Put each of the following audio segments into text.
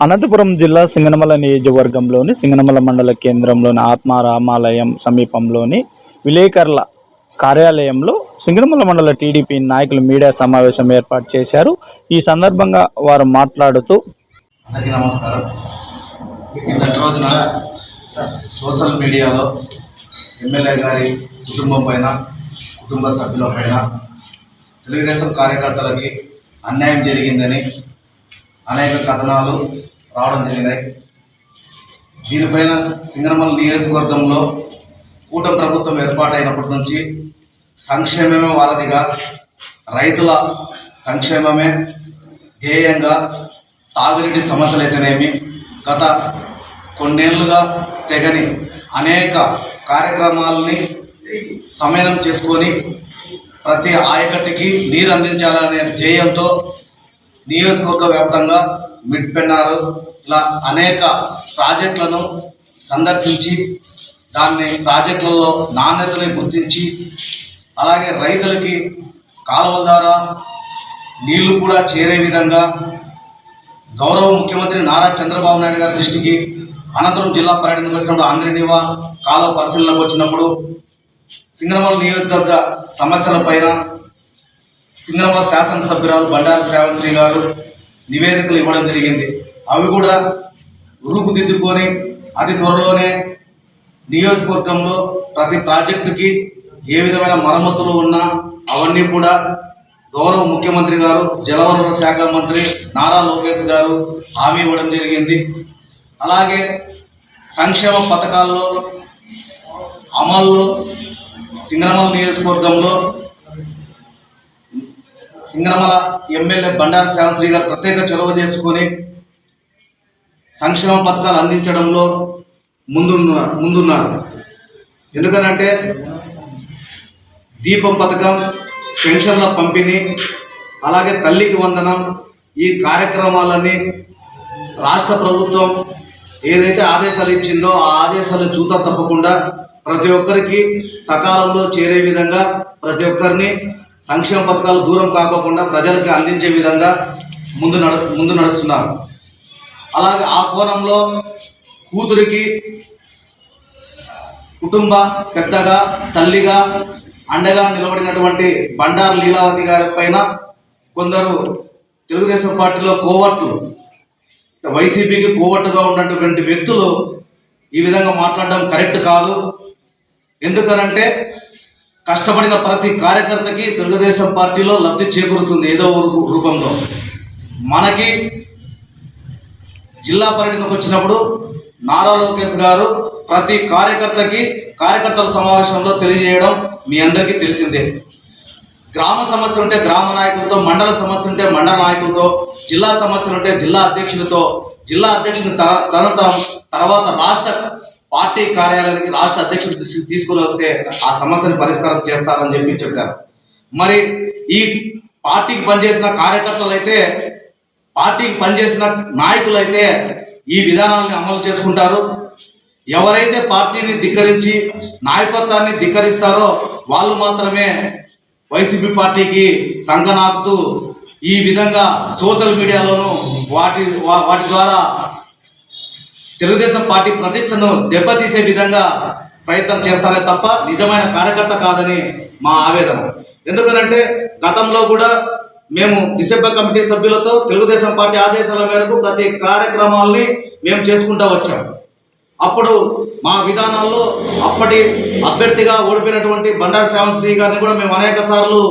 అనంతపురం జిల్లా సింగనమల నియోజకవర్గంలోని సింగనమల మండల కేంద్రంలోని ఆత్మారామాలయం సమీపంలోని విలేకరుల కార్యాలయంలో సింగనమల మండల టీడీపీ నాయకులు మీడియా సమావేశం ఏర్పాటు చేశారు. ఈ సందర్భంగా వారు మాట్లాడుతూ నమస్కారం. రోజున సోషల్ మీడియాలో ఎమ్మెల్యే గారి కుటుంబం పైన కుటుంబ సభ్యుల పైన తెలుగుదేశం కార్యకర్తలకి అన్యాయం జరిగిందని అనేక కథనాలు రావడం జరిగినాయి దీనిపైన సింగనమల నియోజకవర్గంలో కూటమి ప్రభుత్వం ఏర్పాటైనప్పటి నుంచి సంక్షేమమే వారధిగా రైతుల సంక్షేమమే ధ్యేయంగా తాగునీటి సమస్యలు అయితేనేమి గత కొన్నేళ్ళుగా తెగని అనేక కార్యక్రమాలని సమన్వయం చేసుకొని ప్రతి ఆయకట్టుకి నీరు అందించాలనే ధ్యేయంతో నియోజకవర్గ వ్యాప్తంగా మిడ్పెన్నారు ఇలా అనేక ప్రాజెక్టులను సందర్శించి దాన్ని ప్రాజెక్టులలో నాణ్యతని గుర్తించి అలాగే రైతులకి కాలువల ద్వారా నీళ్ళు కూడా చేరే విధంగా గౌరవ ముఖ్యమంత్రి నారా చంద్రబాబు నాయుడు గారి దృష్టికి అనంతరం జిల్లా పర్యటనకు వచ్చినప్పుడు ఆంధ్రనివా కాలువ పరిశీలనకు వచ్చినప్పుడు సింగనమల నియోజకవర్గ సమస్యలపైన సింగనమల శాసనసభ్యురాలు బండారు శ్రావంతి గారు నివేదికలు ఇవ్వడం జరిగింది. అవి కూడా రూపుదిద్దుకొని అతి త్వరలోనే నియోజకవర్గంలో ప్రతి ప్రాజెక్టుకి ఏ విధమైన మరమ్మతులు ఉన్నా అవన్నీ కూడా గౌరవ ముఖ్యమంత్రి గారు జలవనరుల శాఖ మంత్రి నారా లోకేష్ గారు హామీ ఇవ్వడం జరిగింది. అలాగే సంక్షేమ పథకాల్లో అమల్లో సింగనమల నియోజకవర్గంలో సింగనమల ఎమ్మెల్యే బండారు శ్యామశ్రీ గారు ప్రత్యేక చొరవ చేసుకొని సంక్షేమ పథకాలు అందించడంలో ముందున్నారు ముందున్నారు. ఎందుకనంటే దీపం పథకం పెన్షన్ల పంపిణీ అలాగే తల్లికి వందనం ఈ కార్యక్రమాలన్నీ రాష్ట్ర ప్రభుత్వం ఏదైతే ఆదేశాలు ఇచ్చిందో ఆ ఆదేశాలు చూత తప్పకుండా ప్రతి ఒక్కరికి సకాలంలో చేరే విధంగా ప్రతి ఒక్కరిని సంక్షేమ పథకాలు దూరం కాకోకుండా ప్రజలకి అందించే విధంగా ముందు నడు ముందు నడుస్తున్నారు. అలాగే ఆ కోణంలో కూతురికి కుటుంబ పెద్దగా తల్లిగా అండగా నిలబడినటువంటి బండారు లీలావతి గారి పైన కొందరు తెలుగుదేశం పార్టీలో కోవట్లు వైసీపీకి కోవట్టుగా ఉన్నటువంటి వ్యక్తులు ఈ విధంగా మాట్లాడడం కరెక్ట్ కాదు. ఎందుకనంటే కష్టపడిన ప్రతి కార్యకర్తకి తెలుగుదేశం పార్టీలో లబ్ధి చేకూరుతుంది ఏదో రూపంలో. మనకి జిల్లా పర్యటనకు వచ్చినప్పుడు నారా లోకేష్ గారు ప్రతి కార్యకర్తకి కార్యకర్తల సమావేశంలో తెలియజేయడం మీ అందరికీ తెలిసిందే. గ్రామ సమస్య ఉంటే గ్రామ నాయకులతో మండల సమస్య ఉంటే మండల నాయకులతో జిల్లా సమస్యలు ఉంటే జిల్లా అధ్యక్షులతో జిల్లా అధ్యక్షుని తర తదనంతరం తర్వాత రాష్ట్ర పార్టీ కార్యాలయానికి రాష్ట్ర అధ్యక్షుడు దృష్టికి తీసుకుని వస్తే ఆ సమస్యను పరిష్కారం చేస్తారని చెప్పి చెప్పారు. మరి ఈ పార్టీకి పనిచేసిన కార్యకర్తలు అయితే పార్టీకి పనిచేసిన నాయకులైతే ఈ విధానాలను అమలు చేసుకుంటారు. ఎవరైతే పార్టీని ధిక్కరించి నాయకత్వాన్ని ధిక్కరిస్తారో వాళ్ళు మాత్రమే వైసీపీ పార్టీకి సంకనాకుతూ ఈ విధంగా సోషల్ మీడియాలోను వాటి వా- వాటి ద్వారా తెలుగుదేశం పార్టీ ప్రతిష్టను దెబ్బతీసే విధంగా ప్రయత్నం చేస్తారే తప్ప నిజమైన కార్యకర్త కాదని మా ఆవేదన. ఎందుకనంటే గతంలో కూడా మేము డిసెంబర్ కమిటీ సభ్యులతో తెలుగుదేశం పార్టీ ఆదేశాల మేరకు ప్రతి కార్యక్రమాల్ని మేము చేసుకుంటూ వచ్చాం. అప్పుడు మా విధానాల్లో అప్పటి అభ్యర్థిగా ఓడిపోయినటువంటి బండారు శ్యామశ్రీ గారిని కూడా మేము అనేక సార్లు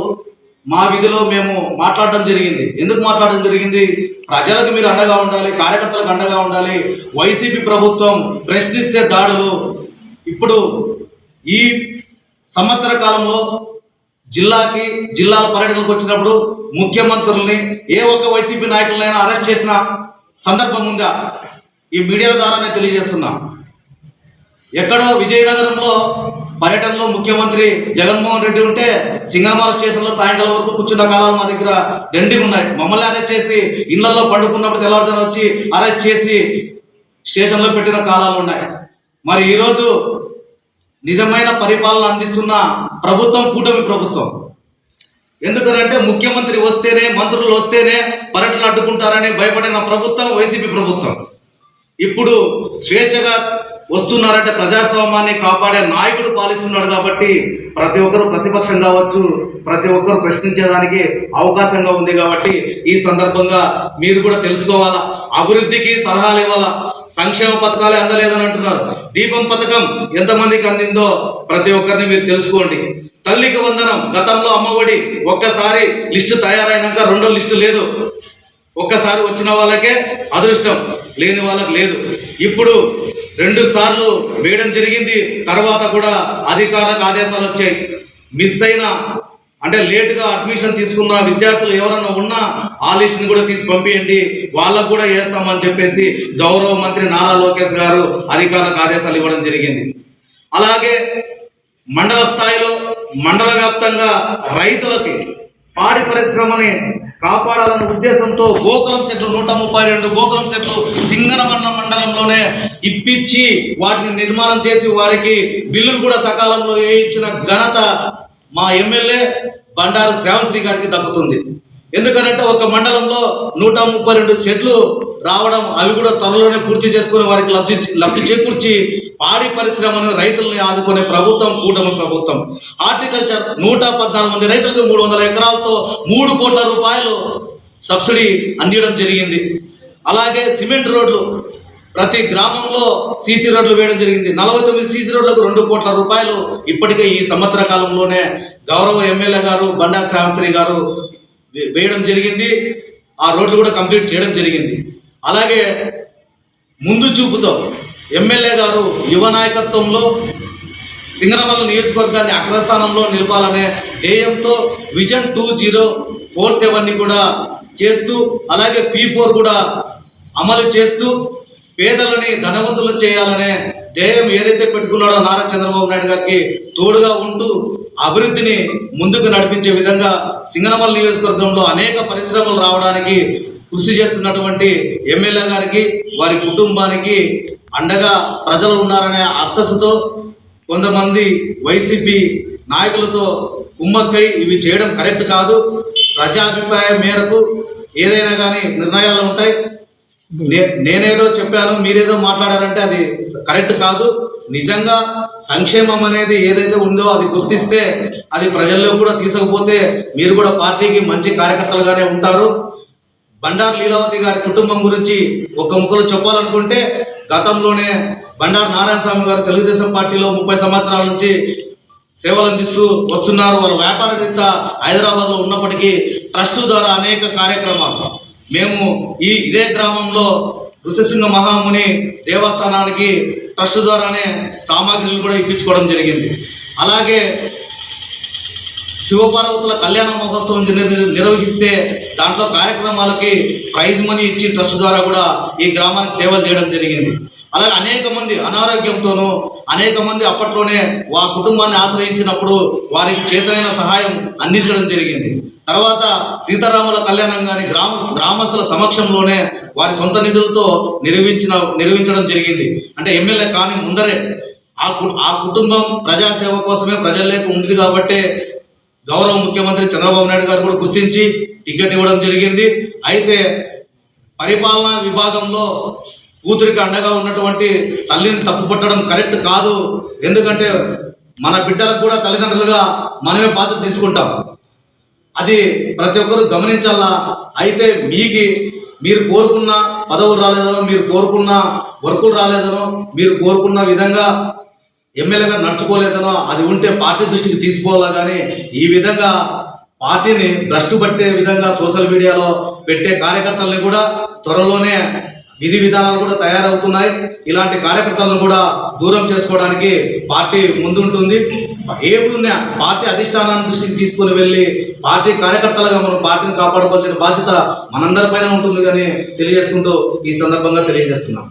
మా విధిలో మేము మాట్లాడడం జరిగింది. ఎందుకు మాట్లాడడం జరిగింది? ప్రజలకు మీరు అండగా ఉండాలి కార్యకర్తలకు అండగా ఉండాలి. వైసీపీ ప్రభుత్వం ప్రశ్నిస్తే దాడులు. ఇప్పుడు ఈ సంవత్సర కాలంలో జిల్లాకి జిల్లాల పర్యటనకు వచ్చినప్పుడు ముఖ్యమంత్రుల్ని ఏ ఒక్క వైసీపీ నాయకులైనా అరెస్ట్ చేసిన సందర్భం ఉందా? ఈ మీడియా ద్వారానే తెలియజేస్తున్నా. ఎక్కడో విజయనగరంలో పర్యటనలో ముఖ్యమంత్రి జగన్మోహన్ రెడ్డి ఉంటే సింగనమాల స్టేషన్లో సాయంకాలం వరకు కూర్చున్న కాలాలు మా దగ్గర దండి ఉన్నాయి. మమ్మల్ని అరెస్ట్ చేసి ఇళ్ళలో పండుకున్నప్పుడు తెల్లవారుజాన వచ్చి అరెస్ట్ చేసి స్టేషన్లో పెట్టిన కాలాలు ఉన్నాయి. మరి ఈరోజు నిజమైన పరిపాలన అందిస్తున్న ప్రభుత్వం కూటమి ప్రభుత్వం. ఎందుకంటే ముఖ్యమంత్రి వస్తేనే మంత్రులు వస్తేనే పర్యటనలు అడ్డుకుంటారని భయపడిన ప్రభుత్వం వైసీపీ ప్రభుత్వం. ఇప్పుడు స్వేచ్ఛగా వస్తున్నారంటే ప్రజాస్వామ్యాన్ని కాపాడే నాయకుడు పాలిస్తున్నాడు కాబట్టి ప్రతి ఒక్కరు ప్రతిపక్షం కావచ్చు ప్రతి ఒక్కరు ప్రశ్నించేదానికి అవకాశంగా ఉంది కాబట్టి ఈ సందర్భంగా మీరు కూడా తెలుసుకోవాలా? అభివృద్ధికి సలహాలు ఇవ్వాలా? సంక్షేమ పథకాలే అందలేదని అంటున్నారు. దీపం పథకం ఎంతమందికి అందిందో ప్రతి ఒక్కరిని మీరు తెలుసుకోండి. తల్లికి వందనం గతంలో అమ్మఒడి ఒక్కసారి లిస్టు తయారైనాక రెండో లిస్టు లేదు. ఒక్కసారి వచ్చిన వాళ్ళకే అదృష్టం. లేని వాళ్ళకి లేదు. ఇప్పుడు రెండు సార్లు వేయడం జరిగింది. తర్వాత కూడా అధికారులకు ఆదేశాలు వచ్చాయి. మిస్ అయిన అంటే లేటుగా అడ్మిషన్ తీసుకున్న విద్యార్థులు ఎవరన్నా ఉన్నా ఆ లిస్ట్ని కూడా తీసి పంపించండి వాళ్ళకు కూడా వేస్తామని చెప్పేసి గౌరవ మంత్రి నారా లోకేష్ గారు అధికారులకు ఆదేశాలు ఇవ్వడం జరిగింది. అలాగే మండల స్థాయిలో మండల వ్యాప్తంగా రైతులకి పాడి పరిశ్రమని కాపాడాలన్న ఉద్దేశంతో గోకులం సెట్లు నూట ముప్పై రెండు గోకులం సెట్లు సింగనమన్న మండలంలోనే ఇప్పించి వాటిని నిర్మాణం చేసి వారికి బిల్లులు కూడా సకాలంలో వేయించిన ఘనత మా ఎమ్మెల్యే బండారు శ్రావణశ్రీ గారికి దక్కుతుంది. ఎందుకంటే ఒక మండలంలో నూట ముప్పై రెండు చెట్లు రావడం అవి కూడా త్వరలోనే పూర్తి చేసుకుని వారికి లబ్ధి లబ్ధి చేకూర్చి పాడి పరిశ్రమను రైతుల్ని ఆదుకునే ప్రభుత్వం కూటమి ప్రభుత్వం. హార్టికల్చర్ నూట పద్నాలుగు మంది రైతులకు మూడు వందల ఎకరాలతో మూడు కోట్ల రూపాయలు సబ్సిడీ అందించడం జరిగింది. అలాగే సిమెంట్ రోడ్లు ప్రతి గ్రామంలో సీసీ రోడ్లు వేయడం జరిగింది. నలభై తొమ్మిది సీసీ రోడ్లకు రెండు కోట్ల రూపాయలు ఇప్పటికే ఈ సంవత్సర కాలంలోనే గౌరవ ఎమ్మెల్యే గారు బండా శాస్త్రి గారు వే- వేయడం జరిగింది. ఆ రోడ్లు కూడా కంప్లీట్ చేయడం జరిగింది. అలాగే ముందు చూపుతో ఎమ్మెల్యే గారు యువ నాయకత్వంలో సింగనమల నియోజకవర్గాన్ని అగ్రస్థానంలో నిలపాలనే ధ్యేయంతో విజన్ టూ జీరో ఫోర్ సెవెన్ని కూడా చేస్తూ అలాగే పీ ఫోర్ కూడా అమలు చేస్తూ పేదలని ధనవంతులు చేయాలనే ధ్యేయం ఏదైతే పెట్టుకున్నాడో నారా చంద్రబాబు నాయుడు గారికి తోడుగా ఉంటూ అభివృద్ధిని ముందుకు నడిపించే విధంగా సింగనమల నియోజకవర్గంలో అనేక పరిశ్రమలు రావడానికి కృషి చేస్తున్నటువంటి ఎమ్మెల్యే గారికి వారి కుటుంబానికి అండగా ప్రజలు ఉన్నారనే అత్తసుతో కొంతమంది వైసీపీ నాయకులతో కుమ్మక్కై ఇవి చేయడం కరెక్ట్ కాదు. ప్రజాభిప్రాయం మేరకు ఏదైనా కానీ నిర్ణయాలు ఉంటాయి. నే- నేనేదో చెప్పాను మీరేదో మాట్లాడారంటే అది కరెక్ట్ కాదు. నిజంగా సంక్షేమం అనేది ఏదైతే ఉందో అది గుర్తిస్తే అది ప్రజల్లో కూడా తీసుకపోతే మీరు కూడా పార్టీకి మంచి కార్యకర్తలుగానే ఉంటారు. బండారు లీలావతి గారి కుటుంబం గురించి ఒక ముక్కలో చెప్పాలనుకుంటే గతంలోనే బండారు నారాయణ స్వామి గారు తెలుగుదేశం పార్టీలో ముప్పై సంవత్సరాల నుంచి సేవలు అందిస్తూ వస్తున్నారు. వాళ్ళ వ్యాపార రీత హైదరాబాద్లో ఉన్నప్పటికీ ట్రస్ట్ ద్వారా అనేక కార్యక్రమాలు. మేము ఈ ఇదే గ్రామంలో ఋషసింహ మహాముని దేవస్థానానికి ట్రస్ట్ ద్వారానే సామాగ్రిలు కూడా ఇప్పించుకోవడం జరిగింది. అలాగే శివపార్వతుల కళ్యాణ మహోత్సవం నిర్వహిస్తే దాంట్లో కార్యక్రమాలకి ప్రైజ్ మనీ ఇచ్చి ట్రస్ట్ ద్వారా కూడా ఈ గ్రామానికి సేవలు చేయడం జరిగింది. అలాగే అనేక మంది అనారోగ్యంతోనూ అనేక మంది అప్పట్లోనే వా కుటుంబాన్ని ఆశ్రయించినప్పుడు వారికి చేతనైన సహాయం అందించడం జరిగింది. తర్వాత సీతారాముల కళ్యాణం కానీ గ్రామ గ్రామస్తుల సమక్షంలోనే వారి సొంత నిధులతో నిర్మించిన నిర్వహించడం జరిగింది. అంటే ఎమ్మెల్యే కానీ ముందరే ఆ కు- ఆ కుటుంబం ప్రజాసేవ కోసమే ప్రజల్లోకి ఉంది కాబట్టే గౌరవ ముఖ్యమంత్రి చంద్రబాబు నాయుడు గారు కూడా గుర్తించి టికెట్ ఇవ్వడం జరిగింది. అయితే పరిపాలనా విభాగంలో కూతురికి అండగా ఉన్నటువంటి తల్లిని తప్పుపట్టడం కరెక్ట్ కాదు. ఎందుకంటే మన బిడ్డలకు కూడా తల్లిదండ్రులుగా మనమే బాధ్యత తీసుకుంటాం. అది ప్రతి ఒక్కరు గమనించాలా? అయితే మీకు మీరు కోరుకున్న పదవులు రాలేదనో మీరు కోరుకున్న వర్కులు రాలేదనో మీరు కోరుకున్న విధంగా ఎమ్మెల్యేగా నడుచుకోలేదనో అది ఉంటే పార్టీ దృష్టికి తీసుకోవాలా కానీ ఈ విధంగా పార్టీని భ్రష్టు పట్టే విధంగా సోషల్ మీడియాలో పెట్టే కార్యకర్తల్ని కూడా త్వరలోనే విధి విధానాలు కూడా తయారవుతున్నాయి. ఇలాంటి కార్యకర్తలను కూడా దూరం చేసుకోవడానికి పార్టీ ముందుంటుంది. ఏ ఉన్నా పార్టీ అధిష్టానాన్ని దృష్టికి తీసుకుని వెళ్ళి పార్టీ కార్యకర్తలుగా మనం పార్టీని కాపాడుకోవాల్సిన బాధ్యత మనందరిపైన ఉంటుంది కానీ తెలియజేసుకుంటూ ఈ సందర్భంగా తెలియజేస్తున్నాం.